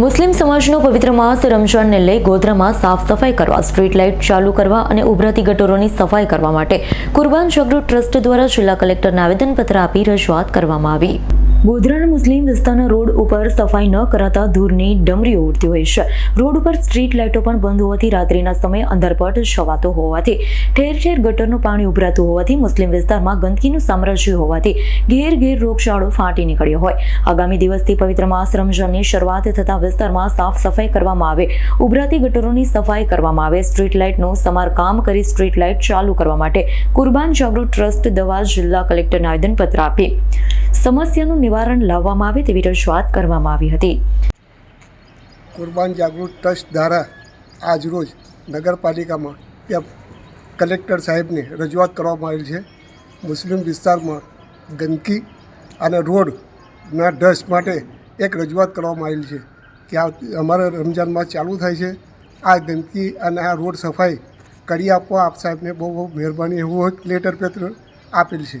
મુસ્લિમ સમાજનો પવિત્ર માસ રમઝાનને લઈ ગોધરામાં સાફ સફાઈ કરવા, સ્ટ્રીટ લાઇટ ચાલુ કરવા અને ઉભરાતી ગટરોની સફાઈ કરવા માટે કુરબાન જાગૃત ટ્રસ્ટ દ્વારા જિલ્લા કલેક્ટરને આવેદનપત્ર આપી રજૂઆત કરવામાં આવી. ગોધરાના મુસ્લિમ વિસ્તારના રોડ ઉપર સફાઈ ન કરાતા ધૂળની ડમરીઓ ઉડતી હોય છે. રોડ ઉપર સ્ટ્રીટ લાઇટો પણ બંધ હોવાથી રાત્રિના સમયે અંધારપટ છવાતો હોવાથી, ઠેર ઠેર ગટરનું પાણી ઉભરાતું હોવાથી મુસ્લિમ વિસ્તારમાં ગંદકીનું સામ્રાજ્ય હોવાથી ઘેર ઘેર રોગચાળો ફાટી નીકળ્યો હોય. આગામી દિવસથી પવિત્ર માસ રમઝાનની શરૂઆત થતાં વિસ્તારમાં સાફ સફાઈ કરવામાં આવે. ઉભરાતી ગટરોની સફાઈ કરવામાં આવે. સ્ટ્રીટ લાઇટનું સમારકામ કરી સ્ટ્રીટ લાઇટ ચાલુ કરવા માટે કુરબાન જાગૃત ટ્રસ્ટ દવા જિલ્લા કલેક્ટરને આવેદનપત્ર આપી. સમસ્યાનું નિવારણ લાવવામાં આવે તેવી રજૂઆત કરવામાં આવી હતી. કુરબાન જાગૃત ટ્રસ્ટ દ્વારા આજરોજ નગરપાલિકામાં કલેક્ટર સાહેબને રજૂઆત કરવામાં આવેલ છે. મુસ્લિમ વિસ્તારમાં ગંદકી અને રોડના ડસ્ટ માટે એક રજૂઆત કરવામાં આવેલ છે કે આ અમારા રમજાનમાં ચાલુ થાય છે. આ ગંદકી અને આ રોડ સફાઈ કરી આપવા આપ સાહેબને બહુ બહુ મહેરબાની. એવું લેટર પત્ર આપેલ છે.